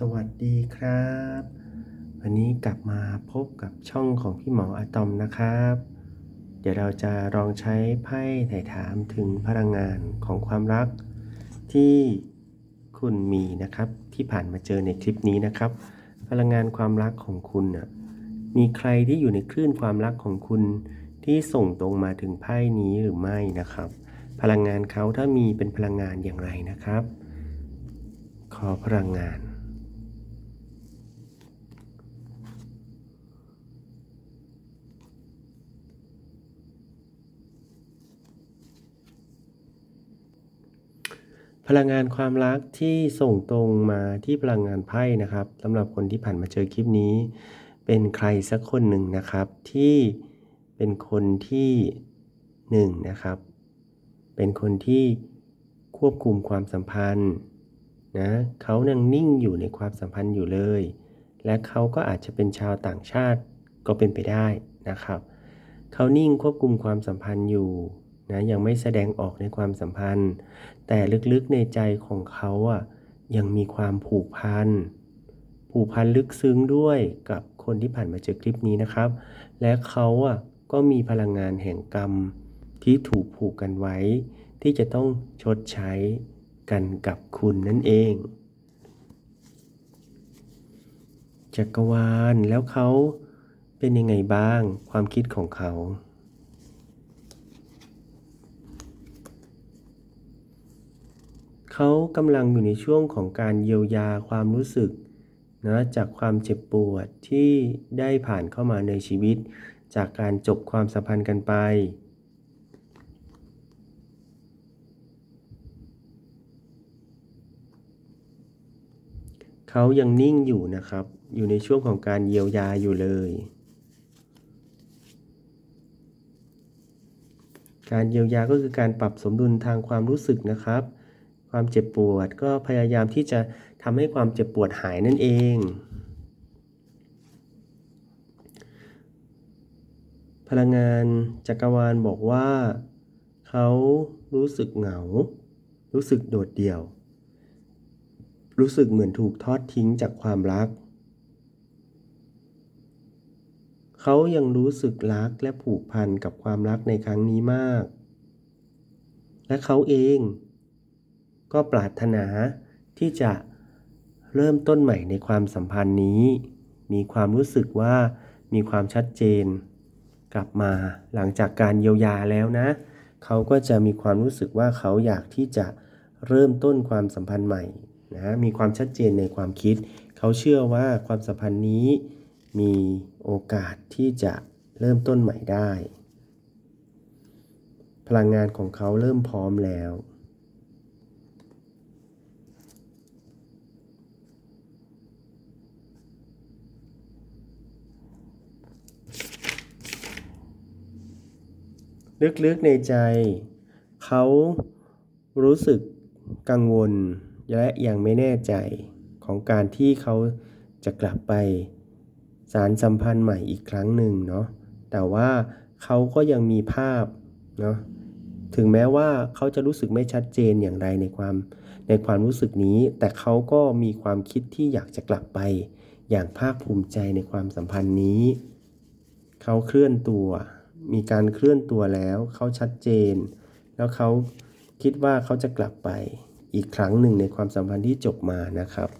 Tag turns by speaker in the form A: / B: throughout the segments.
A: สวัสดีครับ วันนี้กลับมาพบกับช่องของพี่หมออะตอมนะครับ เดี๋ยวเราจะลองใช้ไพ่ไถ่าถามถึงพลังงานของความรัก ที่คุณมีนะครับที่ผ่านมาเจอในคลิปนี้นะครับ พลังงานความรักของคุณน่ะมีใครที่อยู่ในคลื่นความรักของคุณที่ส่งตรงมาถึงไพ่นี้หรือไม่นะครับ พลังงานเขาถ้ามีเป็นพลังงานอย่างไรนะครับ ขอพลังงาน พลังงานความรักที่ส่งตรงมาที่พลังงานไพ่นะครับสำหรับคนที่ผ่านมาเจอคลิปนี้ เป็นใครสักคนหนึ่งนะครับที่เป็นคนที่หนึ่งนะครับ เป็นคนที่ควบคุมความสัมพันธ์นะเขานั่งนิ่งอยู่ในความสัมพันธ์อยู่เลย และเขาก็อาจจะเป็นชาวต่างชาติก็เป็นไปได้นะครับ เขานิ่งควบคุมความสัมพันธ์อยู่ นะยังไม่แสดงออกในความสัมพันธ์ แต่ลึกๆในใจของเขาอะยังมีความผูกพันผูกพันลึกซึ้งด้วยกับคนที่ผ่านมาเจอคลิปนี้นะครับ และเขาอะก็มีพลังงานแห่งกรรมที่ถูกผูกกันไว้ ที่จะต้องชดใช้กันกับคุณนั่นเองจักรวาลแล้วเขาเป็นยังไงบ้างความคิดของเขา เขากำลังอยู่ในช่วงของการเยียวยาความรู้สึกนะจากความเจ็บปวดที่ได้ผ่านเข้ามาในชีวิต จากการจบความสัมพันธ์กันไป เขายังนิ่งอยู่นะครับ อยู่ในช่วงของการเยียวยาอยู่เลย การเยียวยาก็คือการปรับสมดุลทางความรู้สึกนะครับ ความเจ็บปวดก็พยายามที่จะทำให้ความเจ็บปวดหายนั่นเอง พลังงานจักรวาลบอกว่า เขารู้สึกเหงา รู้สึกโดดเดี่ยว รู้สึกเหมือนถูกทอดทิ้งจากความรัก เขายังรู้สึกรักและผูกพันกับความรักในครั้งนี้มาก และเขาเอง ก็ปรารถนาที่จะเริ่มต้นใหม่ในความสัมพันธ์นี้ มีความรู้สึกว่ามีความชัดเจน กลับมาหลังจากการเยียวยาแล้วนะ เขาก็จะมีความรู้สึกว่าเขาอยากที่จะเริ่มต้นความสัมพันธ์ใหม่นะมีความชัดเจนในความคิด เขาเชื่อว่าความสัมพันธ์นี้มีโอกาสที่จะเริ่มต้นใหม่ได้ พลังงานของเขาเริ่มพร้อมแล้ว ลึกๆในใจ เขารู้สึกกังวลและยังไม่แน่ใจของการที่เขาจะกลับไปสารสัมพันธ์ใหม่อีกครั้งหนึ่งเนาะแต่ว่าเขาก็ยังมีภาพเนาะถึงแม้ว่าเขาจะรู้สึกไม่ชัดเจนอย่างไรในความในความรู้สึกนี้ แต่เขาก็มีความคิดที่อยากจะกลับไป อย่างภาคภูมิใจในความสัมพันธ์นี้ เขาเคลื่อนตัว มีการเคลื่อนตัวแล้ว เขาชัดเจน แล้วเขาคิดว่าเขาจะกลับไปอีกครั้งหนึ่งในความสัมพันธ์ที่จบมานะครับ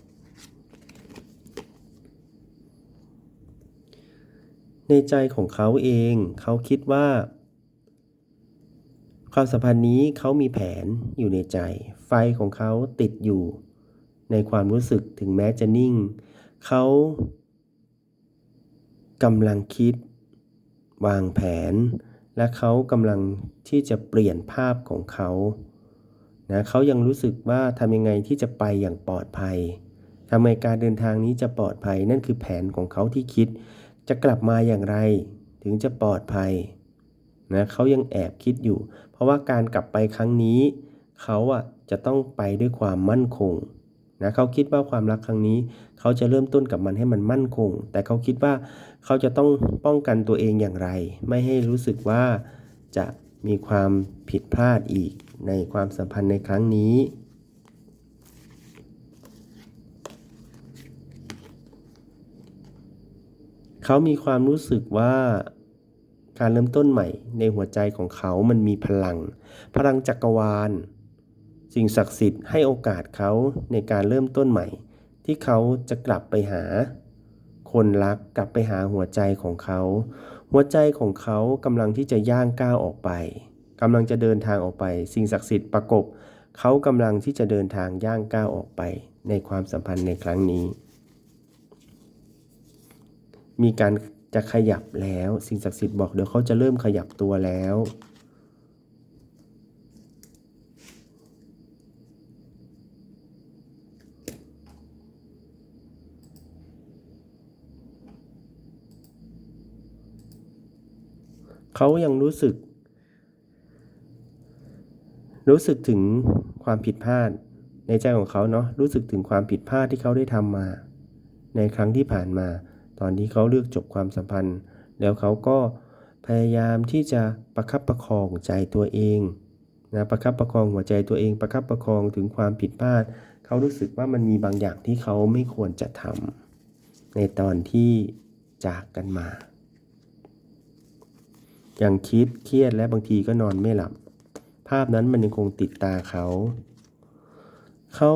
A: ในใจของเขาเองเขาคิดว่า ความสัมพันธ์นี้เขามีแผนอยู่ในใจ ไฟของเขาติดอยู่ในความรู้สึกถึงแม้จะนิ่ง เขากำลังคิด วางแผน และเขากำลังที่จะเปลี่ยนภาพของเขานะเขายังรู้สึกว่าทำยังไงที่จะไปอย่างปลอดภัยทำไมการเดินทางนี้จะปลอดภัยนั่นคือแผนของเขาที่คิด จะกลับมาอย่างไร ถึงจะปลอดภัยนะเขายังแอบคิดอยู่ เพราะว่าการกลับไปครั้งนี้ เขาอะจะต้องไปด้วยความมั่นคงนะเขาคิดว่าความรักครั้งนี้ เขาจะเริ่มต้นกับมันให้มันมั่นคง แต่เขาคิดว่า เขาจะต้องป้องกันตัวเองอย่างไร ไม่ให้รู้สึกว่าจะมีความผิดพลาดอีกในความสัมพันธ์ในครั้งนี้ เขามีความรู้สึกว่าการเริ่มต้นใหม่ในหัวใจของเขามันมีพลัง พลังจักรวาล สิ่งศักดิ์สิทธิ์ให้โอกาสเขาในการเริ่มต้นใหม่ ที่เขาจะกลับไปหา คนรักกลับไปหาหัวใจของเขา หัวใจของเขากำลังที่จะย่างก้าวออกไปกำลังจะเดินทางออกไป สิ่งศักดิ์สิทธิ์ประกบ เขากำลังที่จะเดินทางย่างก้าวออกไป ในความสัมพันธ์ในครั้งนี้ มีการจะขยับแล้ว สิ่งศักดิ์สิทธิ์บอกเดี๋ยวเขาจะเริ่มขยับตัวแล้ว เขายังรู้สึก รู้สึกถึงความผิดพลาดในใจของเขาเนาะรู้สึกถึงความผิดพลาดที่เขาได้ทำมา ในครั้งที่ผ่านมา ตอนที่เขาเลือกจบความสัมพันธ์ แล้วเขาก็พยายามที่จะประคับประคองใจตัวเองนะประคับประคองหัวใจตัวเอง ประคับประคองถึงความผิดพลาด เขารู้สึกว่ามันมีบางอย่างที่เขาไม่ควรจะทำในตอนที่จากกันมา ยังคิดเครียดและบางทีก็นอนไม่หลับ ภาพนั้นมันยังคงติดตาเขา เขา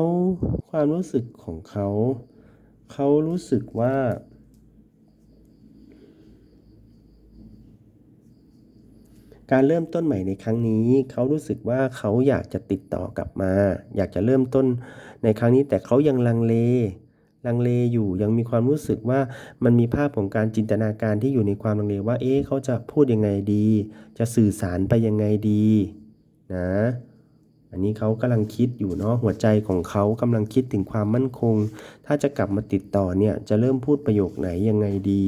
A: ความรู้สึกของเขา เขารู้สึกว่า การเริ่มต้นใหม่ในครั้งนี้ เขารู้สึกว่าเขาอยากจะติดต่อกลับมา อยากจะเริ่มต้นในครั้งนี้แต่เขายังลังเล ลังเลอยู่ยังมีความรู้สึกว่ามันมีภาพของการจินตนาการที่อยู่ในความลังเลว่า เอ๊ะเขาจะพูดยังไงดี จะสื่อสารไปยังไงดีนะอันนี้เขากำลังคิดอยู่เนาะหัวใจของเขากำลังคิดถึงความมั่นคง ถ้าจะกลับมาติดต่อเนี่ยจะเริ่มพูดประโยคไหนยังไงดี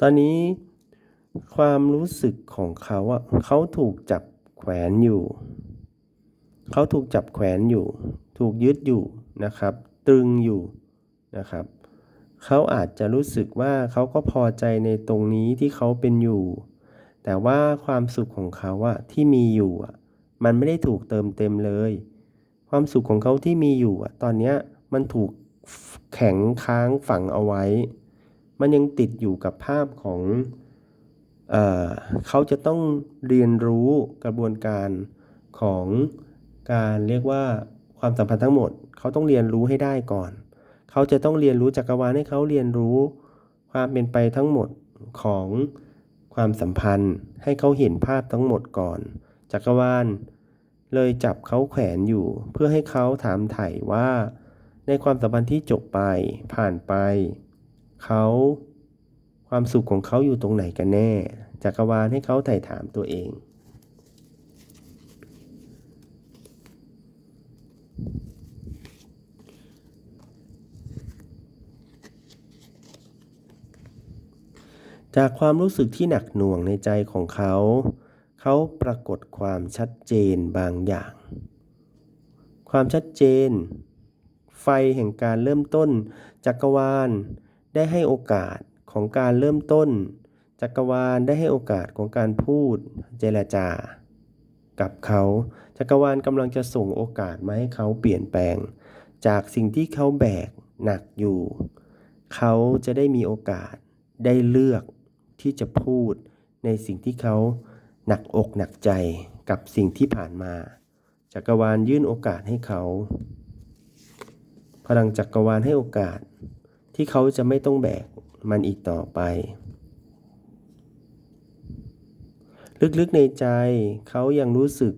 A: ตอนนี้ความรู้สึกของเขาอะเขาถูกจับแขวนอยู่ เขาถูกจับแขวนอยู่ ถูกยึดอยู่นะครับ ตรึงอยู่นะครับ เขาอาจจะรู้สึกว่าเขาก็พอใจในตรงนี้ที่เขาเป็นอยู่ แต่ว่าความสุขของเขาอะที่มีอยู่อะมันไม่ได้ถูกเติมเต็มเลย ความสุขของเขาที่มีอยู่อะตอนเนี้ยมันถูกแข็งค้างฝังเอาไว้ มันยังติดอยู่กับภาพของเออเขาจะต้องเรียนรู้กระบวนการของการเรียกว่าความสัมพันธ์ทั้งหมด เขาต้องเรียนรู้ให้ได้ก่อน เขาจะต้องเรียนรู้จักรวาลให้เขาเรียนรู้ ความเป็นไปทั้งหมดของความสัมพันธ์ ให้เขาเห็นภาพทั้งหมดก่อน จักรวาลเลยจับเขาแขวนอยู่ เพื่อให้เขาถามไถ่ว่า ในความสัมพันธ์ที่จบไปผ่านไป เขาความสุขของเขาอยู่ตรงไหนกันแน่ จักรวาลให้เขาไถ่ถามตัวเอง จากความรู้สึกที่หนักหน่วงในใจของเขา เขาปรากฏความชัดเจนบางอย่าง ความชัดเจน ไฟแห่งการเริ่มต้น จักรวาล ได้ให้โอกาสของการเริ่มต้น จักรวาลได้ให้โอกาสของการพูดเจรจา กับเขา จักรวาลกำลังจะส่งโอกาสมาให้เขาเปลี่ยนแปลง จากสิ่งที่เขาแบกหนักอยู่ เขาจะได้มีโอกาสได้เลือกที่จะพูดในสิ่งที่เขาหนักอกหนักใจกับสิ่งที่ผ่านมา จักรวาลยื่นโอกาสให้เขา พลังจักรวาลให้โอกาส ที่เขาจะไม่ต้องแบกมันอีกต่อไป ลึกๆในใจเขายังรู้สึก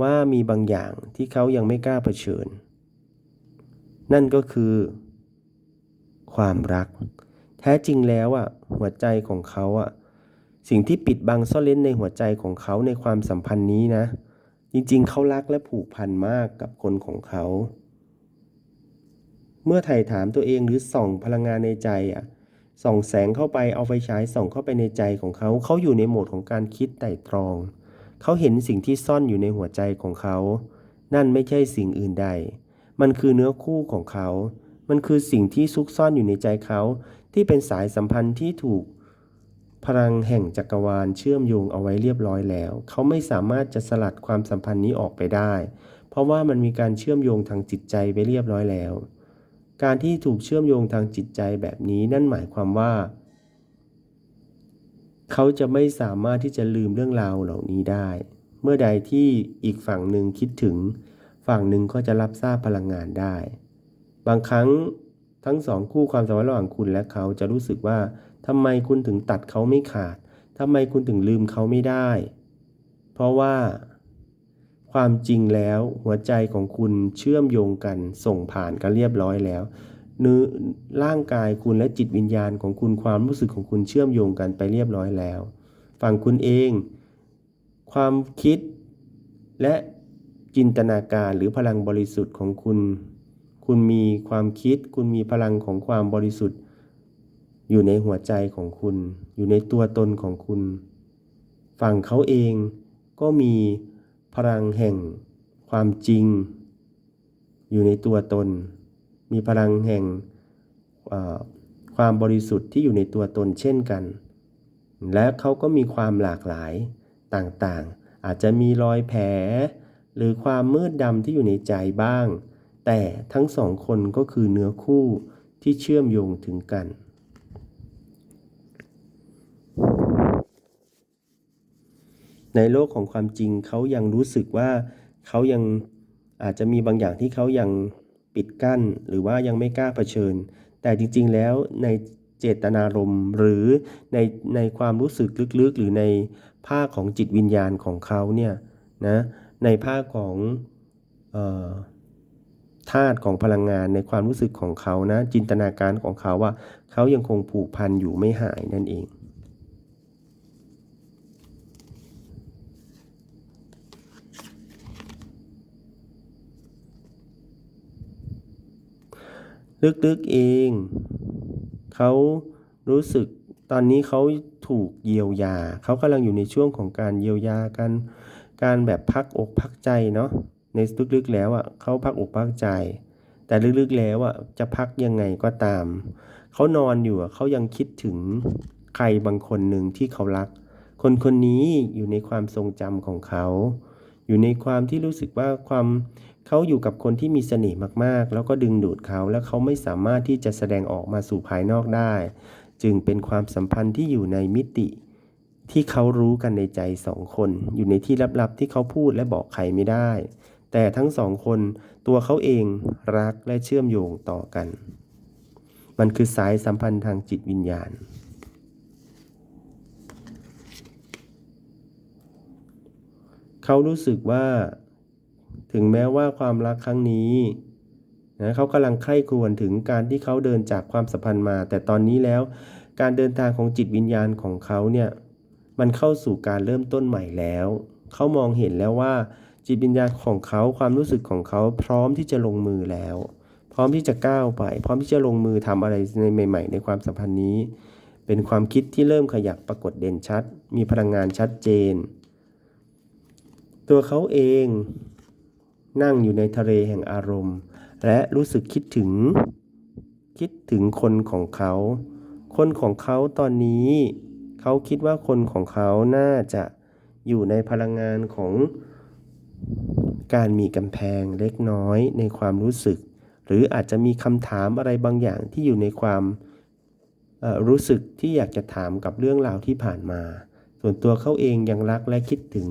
A: ว่ามีบางอย่างที่เขายังไม่กล้าเผชิญ นั่นก็คือ ความรัก แท้จริงแล้วอะหัวใจของเขาอะสิ่งที่ปิดบังซ่อนเล้นในหัวใจของเขาในความสัมพันธ์นี้นะ จริงๆ เขารักและผูกพันมากกับคนของเขา เมื่อไถ่ถามตัวเองหรือส่องพลังงานในใจอะส่องแสงเข้าไปเอาไฟฉายส่องเข้าไปในใจของเขา เขาอยู่ในโหมดของการคิดไต่ตรอง เขาเห็นสิ่งที่ซ่อนอยู่ในหัวใจของเขา นั่นไม่ใช่สิ่งอื่นใด มันคือเนื้อคู่ของเขา มันคือสิ่งที่ซุกซ่อนอยู่ในใจเขา ที่เป็นสายสัมพันธ์ที่ถูก พลังแห่งจักรวาลเชื่อมโยงเอาไว้เรียบร้อยแล้ว เขาไม่สามารถจะสลัดความสัมพันธ์นี้ออกไปได้ เพราะว่ามันมีการเชื่อมโยงทางจิตใจไปเรียบร้อยแล้ว การที่ถูกเชื่อมโยงทางจิตใจแบบนี้นั่นหมายความว่า เขาจะไม่สามารถที่จะลืมเรื่องราวเหล่านี้ได้ เมื่อใดที่อีกฝั่งหนึ่งคิดถึง ฝั่งหนึ่งก็จะรับทราบพลังงานได้ บางครั้งทั้งสองคู่ความสัมพันธ์ระหว่างคุณและเขาจะรู้สึกว่าทำไมคุณถึงตัดเขาไม่ขาดทำไมคุณถึงลืมเขาไม่ได้ เพราะว่า ความจริงแล้วหัวใจของคุณเชื่อมโยงกันส่งผ่านกันเรียบร้อยแล้วเนื้อร่างกายคุณและจิตวิญญาณของคุณความรู้สึกของคุณเชื่อมโยงกันไปเรียบร้อยแล้ว ฝั่งคุณเอง ความคิดและจินตนาการหรือพลังบริสุทธิ์ของคุณ คุณมีความคิด คุณมีพลังของความบริสุทธิ์ อยู่ในหัวใจของคุณ อยู่ในตัวตนของคุณ ฝั่งเขาเองก็มี พลังแห่งความจริง อยู่ในตัวตน มีพลังแห่งความบริสุทธิ์ที่อยู่ในตัวตนเช่นกัน และเขาก็มีความหลากหลายต่างๆ อาจจะมีรอยแผล หรือความมืดดำที่อยู่ในใจบ้าง แต่ทั้งสองคนก็คือเนื้อคู่ที่เชื่อมโยงถึงกัน ในโลกของความจริงเขายังรู้สึกว่าเขายังอาจจะมีบางอย่างที่เขายังปิดกั้น หรือว่ายังไม่กล้าเผชิญ แต่จริง ๆ แล้วในเจตนารมณ์หรือในในความรู้สึกลึกๆ หรือในภาคของจิตวิญญาณของเขาเนี่ยนะในภาคของธาตุของพลังงานในความรู้สึกของเขานะจินตนาการของเขาว่าเขายังคงผูกพันอยู่ไม่หายนั่นเอง ลึกๆเอง เขารู้สึกตอนนี้เขาถูกเยียวยา เขากำลังอยู่ในช่วงของการเยียวยากัน การแบบพักอกพักใจเนาะ ในลึกๆแล้วอะเขาพักอกพักใจ แต่ลึกๆแล้วอะจะพักยังไงก็ตาม เขานอนอยู่เขายังคิดถึงใครบางคนหนึ่งที่เขารัก คนคนนี้อยู่ในความทรงจำของเขา อยู่ในความที่รู้สึกว่าความ เขาอยู่กับคนที่มีเสน่ห์มากๆ แล้วก็ดึงดูดเขาแล้วเขาไม่สามารถที่จะแสดงออกมาสู่ภายนอกได้ จึงเป็นความสัมพันธ์ที่อยู่ในมิติ ที่เขารู้กันในใจสองคน อยู่ในที่ลับๆที่เขาพูดและบอกใครไม่ได้ แต่ทั้งสองคนตัวเขาเองรักและเชื่อมโยงต่อกัน มันคือสายสัมพันธ์ทางจิตวิญญาณเขารู้สึกว่า ถึงแม้ว่าความรักครั้งนี้นะเขากำลังใคร่ครวญถึงการที่เขาเดินจากความสัมพันธ์มา แต่ตอนนี้แล้ว การเดินทางของจิตวิญญาณของเขาเนี่ยมันเข้าสู่การเริ่มต้นใหม่แล้ว เขามองเห็นแล้วว่า จิตวิญญาณของเขาความรู้สึกของเขาพร้อมที่จะลงมือแล้ว พร้อมที่จะก้าวไป พร้อมที่จะลงมือทำอะไรในใหม่ ๆ ในความสัมพันธ์นี้ เป็นความคิดที่เริ่มขยับปรากฏเด่นชัด มีพลังงานชัดเจน ตัวเขาเอง นั่งอยู่ในทะเลแห่งอารมณ์ และรู้สึกคิดถึง คิดถึงคนของเขา คนของเขาตอนนี้ เขาคิดว่าคนของเขาน่าจะอยู่ในพลังงานของการมีกำแพงเล็กน้อยในความรู้สึก หรืออาจจะมีคำถามอะไรบางอย่างที่อยู่ในความรู้สึกที่อยากจะถามกับเรื่องราวที่ผ่านมา ส่วนตัวเขาเองยังรักและคิดถึง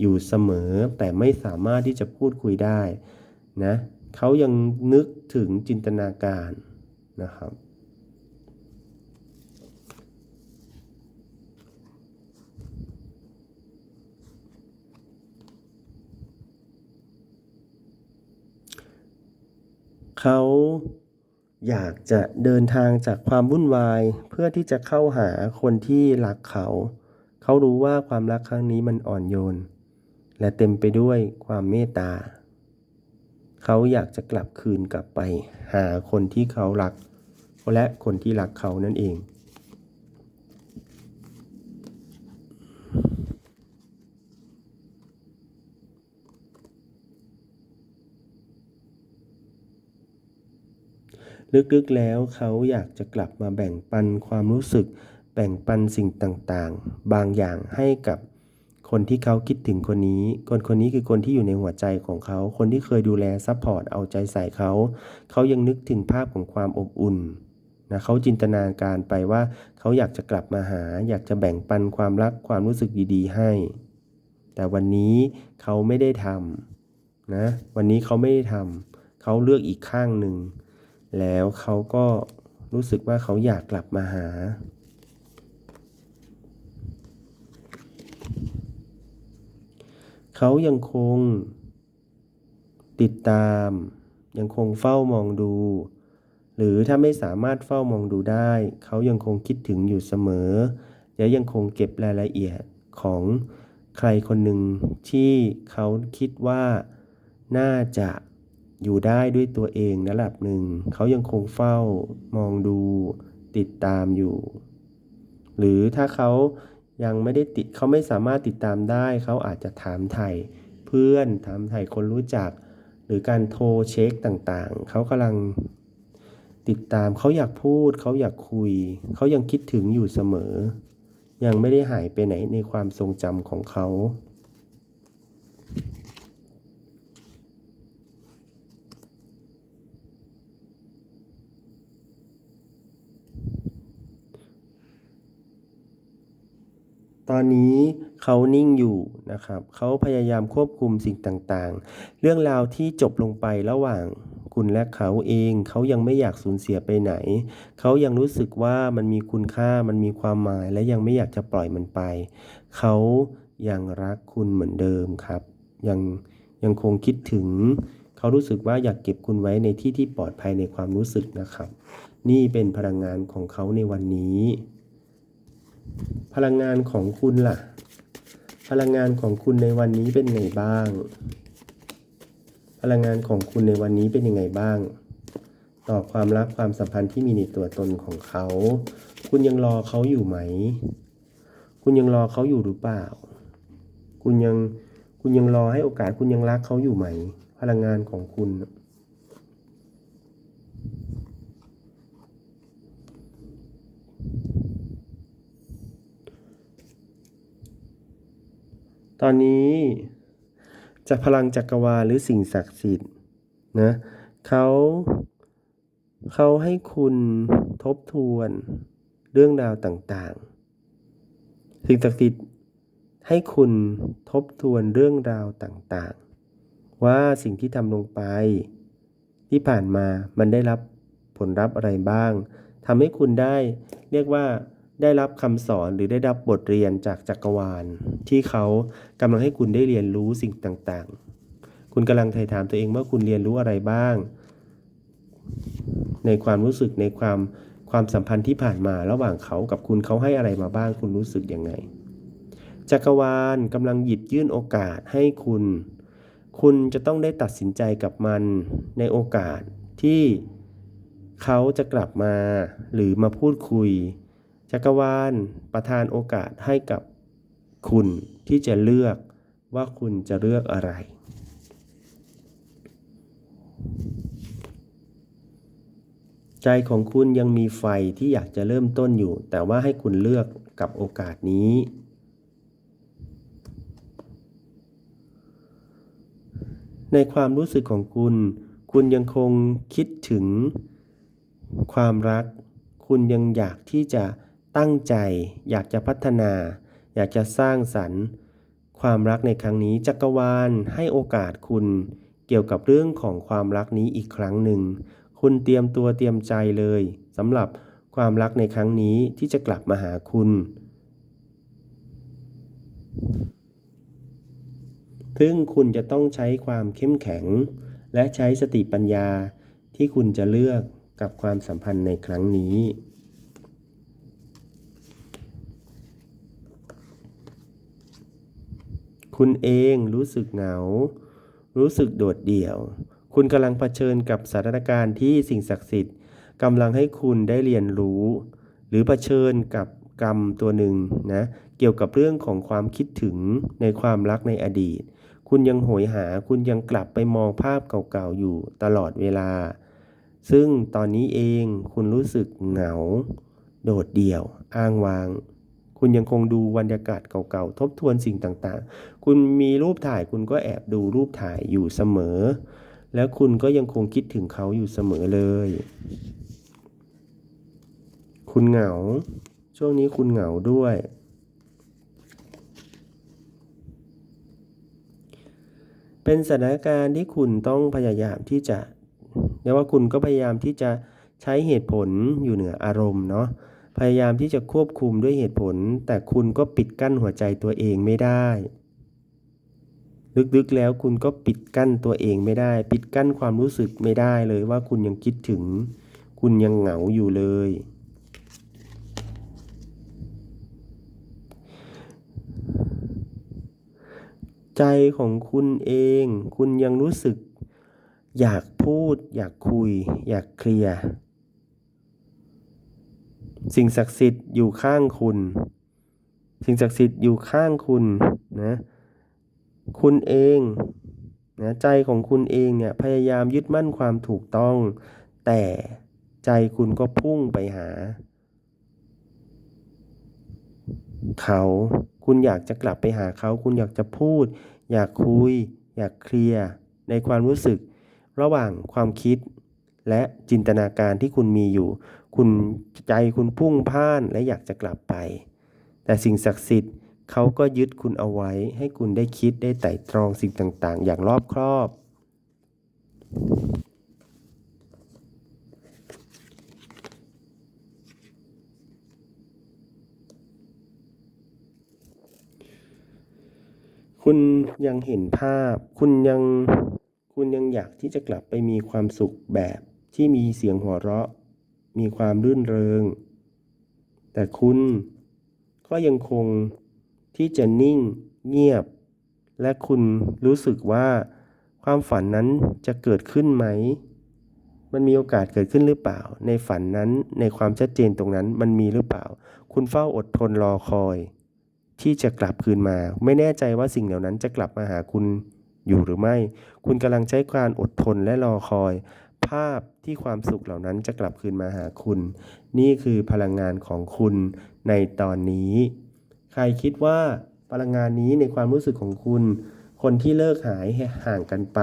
A: อยู่เสมอ แต่ไม่สามารถที่จะพูดคุยได้นะเขายังนึกถึงจินตนาการนะครับเขาอยากจะเดินทางจากความวุ่นวายเพื่อที่จะเข้าหาคนที่รักเขา เขารู้ว่าความรักครั้งนี้มันอ่อนโยน และเต็มไปด้วยความเมตตา เขาอยากจะกลับคืนกลับไป หาคนที่เขารัก และคนที่รักเขานั่นเอง ลึกๆแล้วเขาอยากจะกลับมาแบ่งปันความรู้สึก แบ่งปันสิ่งต่างๆ บางอย่างให้กับ คนที่เขาคิดถึงคนนี้ คนคนนี้คือคนที่อยู่ในหัวใจของเขา คนที่เคยดูแลซัพพอร์ตเอาใจใส่เขา เขายังนึกถึงภาพของความอบอุ่นนะเขาจินตนาการไปว่าเขาอยากจะกลับมาหา อยากจะแบ่งปันความรักความรู้สึกดีๆให้ แต่วันนี้เขาไม่ได้ทำนะ วันนี้เขาไม่ได้ทำเขาเลือกอีกข้างหนึ่ง แล้วเขาก็รู้สึกว่าเขาอยากกลับมาหา เขายังคง ติดตาม ยังคงเฝ้ามองดู หรือถ้าไม่สามารถเฝ้ามองดูได้ เขายังคงคิดถึงอยู่เสมอ และยังคงเก็บรายละเอียดของใครคนหนึ่งที่เขาคิดว่าน่าจะอยู่ได้ด้วยตัวเองระดับหนึ่ง เขายังคงเฝ้ามองดูติดตามอยู่ หรือถ้าเขา ยังไม่ได้ติดเขาไม่สามารถติดตามได้ เขาอาจจะถามไถ่เพื่อนถามไถ่คนรู้จัก หรือการโทรเช็คต่างๆ เขากำลังติดตามเขาอยากพูด เขาอยากคุย เขายังคิดถึงอยู่เสมอ ยังไม่ได้หายไปไหนในความทรงจำของเขา ตอนนี้เขานิ่งอยู่นะครับ เขาพยายามควบคุมสิ่งต่างๆ เรื่องราวที่จบลงไประหว่างคุณและเขาเอง เขายังไม่อยากสูญเสียไปไหน เขายังรู้สึกว่ามันมีคุณค่า มันมีความหมาย และยังไม่อยากจะปล่อยมันไป เขายังรักคุณเหมือนเดิมครับ ยังยังคงคิดถึง เขารู้สึกว่าอยากเก็บคุณไว้ในที่ที่ปลอดภัยในความรู้สึกนะครับ นี่เป็นพลังงานของเขาในวันนี้ พลังงานของคุณล่ะ พลังงานของคุณในวันนี้เป็นไงบ้าง พลังงานของคุณในวันนี้เป็นยังไงบ้าง ต่อความรักความสัมพันธ์ที่มีในตัวตนของเขา คุณยังรอเขาอยู่ไหม คุณยังรอเขาอยู่หรือเปล่า คุณยังคุณยังรอให้โอกาสคุณยังรักเขาอยู่ไหม พลังงานของคุณ ตอนนี้จากพลังจักรวาลหรือสิ่งศักดิ์สิทธิ์นะเขาเขาให้คุณทบทวนเรื่องราวต่างๆ สิ่งศักดิ์สิทธิ์ให้คุณทบทวนเรื่องราวต่างๆ ว่าสิ่งที่ทำลงไป ที่ผ่านมามันได้รับผลลัพธ์อะไรบ้างทำให้คุณได้เรียกว่า ได้รับคำสอนหรือได้รับบทเรียนจากจักรวาล ที่เขากำลังให้คุณได้เรียนรู้สิ่งต่างๆ คุณกำลังไถ่ถามตัวเองว่าคุณเรียนรู้อะไรบ้าง ในความรู้สึกในความความสัมพันธ์ที่ผ่านมาระหว่างเขากับคุณเขาให้อะไรมาบ้าง คุณรู้สึกยังไง จักรวาลกำลังหยิบยื่นโอกาสให้คุณ คุณจะต้องได้ตัดสินใจกับมันในโอกาสที่เขาจะกลับมาหรือมาพูดคุย จักรวาลประทานโอกาสให้กับคุณที่จะเลือกว่าคุณจะเลือกอะไร ใจของคุณยังมีไฟที่อยากจะเริ่มต้นอยู่ แต่ว่าให้คุณเลือกกับโอกาสนี้ในความรู้สึกของคุณ คุณยังคงคิดถึงความรัก คุณยังอยากที่จะ ตั้งใจ อยากจะพัฒนา อยากจะสร้างสรรค์ ความรักในครั้งนี้จักรวาลให้โอกาสคุณ เกี่ยวกับเรื่องของความรักนี้อีกครั้งหนึ่ง คุณเตรียมตัวเตรียมใจเลยสำหรับความรักในครั้งนี้ที่จะกลับมาหาคุณ ซึ่งคุณจะต้องใช้ความเข้มแข็ง และใช้สติปัญญาที่คุณจะเลือกกับความสัมพันธ์ในครั้งนี้ คุณเองรู้สึกเหงา รู้สึกโดดเดี่ยว คุณกำลังเผชิญกับสถานการณ์ที่สิ่งศักดิ์สิทธิ์กำลังให้คุณได้เรียนรู้ หรือเผชิญกับกรรมตัวหนึ่งนะเกี่ยวกับเรื่องของความคิดถึงในความรักในอดีต คุณยังโหยหาคุณยังกลับไปมองภาพเก่าๆอยู่ตลอดเวลา ซึ่งตอนนี้เองคุณรู้สึกเหงา โดดเดี่ยว อ้างว้าง คุณยังคงดูบรรยากาศเก่าๆ ทบทวนสิ่งต่างๆ คุณมีรูปถ่ายคุณก็แอบดูรูปถ่ายอยู่เสมอ แล้วคุณก็ยังคงคิดถึงเขาอยู่เสมอเลย คุณเหงา ช่วงนี้คุณเหงาด้วย เป็นสถานการณ์ที่คุณต้องพยายามที่จะเรียกว่าคุณก็พยายามที่จะใช้เหตุผลอยู่เหนืออารมณ์เนาะพยายามที่จะควบคุมด้วยเหตุผล แต่คุณก็ปิดกั้นหัวใจตัวเองไม่ได้ ลึกๆแล้วคุณก็ปิดกั้นตัวเองไม่ได้ ปิดกั้นความรู้สึกไม่ได้เลยว่าคุณยังคิดถึง คุณยังเหงาอยู่เลย ใจของคุณเอง คุณยังรู้สึก อยากพูด อยากคุย อยากเคลียร์สิ่งศักดิ์สิทธิ์อยู่ข้างคุณ สิ่งศักดิ์สิทธิ์อยู่ข้างคุณนะ คุณเองนะใจของคุณเองเนี่ยพยายามยึดมั่นความถูกต้อง แต่ใจคุณก็พุ่งไปหา เขาคุณอยากจะกลับไปหาเขา คุณอยากจะพูด อยากคุย อยากเคลียร์ในความรู้สึก ระหว่างความคิดและจินตนาการที่คุณมีอยู่ คุณใจคุณพุ่งพ่านและอยากจะกลับไป แต่สิ่งศักดิ์สิทธิ์ เขาก็ยึดคุณเอาไว้ ให้คุณได้คิดได้ไตร่ตรองสิ่งต่างๆ อย่างรอบครอบ คุณยังเห็นภาพ คุณยัง คุณยังอยากที่จะกลับไปมีความสุขแบบที่มีเสียงหัวเราะ มีความรื่นเริง แต่คุณก็ยังคง ที่จะนิ่ง เงียบ และคุณรู้สึกว่าความฝันนั้นจะเกิดขึ้นไหม มันมีโอกาสเกิดขึ้นหรือเปล่า ในฝันนั้นในความชัดเจนตรงนั้นมันมีหรือเปล่า คุณเฝ้าอดทนรอคอย ที่จะกลับคืนมา ไม่แน่ใจว่าสิ่งเหล่านั้นจะกลับมาหาคุณอยู่หรือไม่ คุณกำลังใช้การอดทนและรอคอย ภาพที่ความสุขเหล่านั้นจะกลับคืนมาหาคุณ นี่คือพลังงานของคุณในตอนนี้ ใครคิดว่าพลังงานนี้ในความรู้สึกของคุณ คนที่เลิกหายห่างกันไป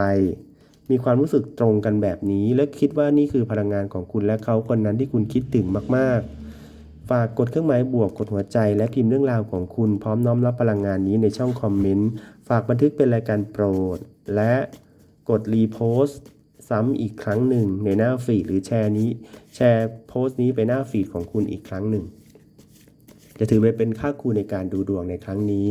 A: มีความรู้สึกตรงกันแบบนี้ และคิดว่านี่คือพลังงานของคุณและเขาคนนั้นที่คุณคิดถึงมาก ๆ ฝากกดเครื่องหมายบวกกดหัวใจ และพิมพ์เรื่องราวของคุณพร้อมน้อมรับพลังงานนี้ในช่องคอมเมนต์ฝากบันทึกเป็นรายการโปรด และกดรีโพสต์ซ้ำอีกครั้งหนึ่งในหน้าฟีดหรือแชร์นี้ แชร์โพสต์นี้ไปหน้าฟีดของคุณอีกครั้งหนึ่ง จะถือไปเป็นค่าครูในการดูดวงในครั้งนี้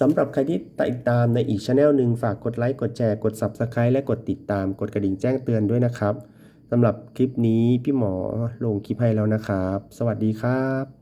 A: สำหรับใครที่ติดตามในอีกช anel หนึ่งฝากกดไลค์กดแชร์กด Subscribe และกดติดตามกดกระดิ่งแจ้งเตือนด้วยนะครับสำหรับคลิปนี้พี่หมอลงคลิปให้แล้วนะครับ สวัสดีครับ